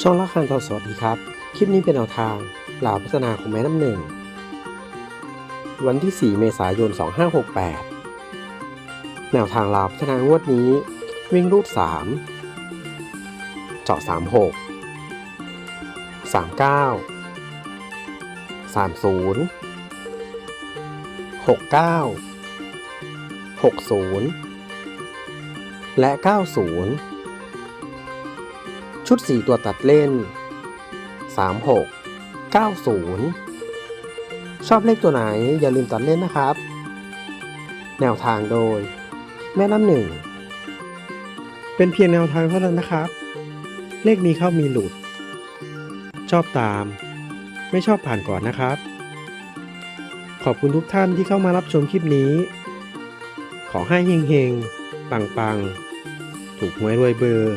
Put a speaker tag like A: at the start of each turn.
A: ช่องละครทอสวัสดีครับ คลิปนี้เป็นแนวทางลาพัฒนาของแม่น้ำหนึ่ง วันที่ 4 เมษายน 2568 แนวทางลาพัฒนางวดนี้ วิ่งรูด3เจาะ 36 39 30 69 60 และ 90 ชุด 4 ตัวตัดเล่น 36 90 ชอบเลขตัวไหนอย่าลืมตัดเล่นนะครับ แนวทางโดย แม่น้ำหนึ่ง เป็นเพียงแนวทางเท่านั้นนะครับ เลขมีเข้ามีหลุด ชอบตาม ไม่ชอบผ่านก่อนนะครับ ขอบคุณทุกท่านที่เข้ามารับชมคลิปนี้ ขอให้เฮงๆ ปังๆ ถูกหวยรวยเบอร์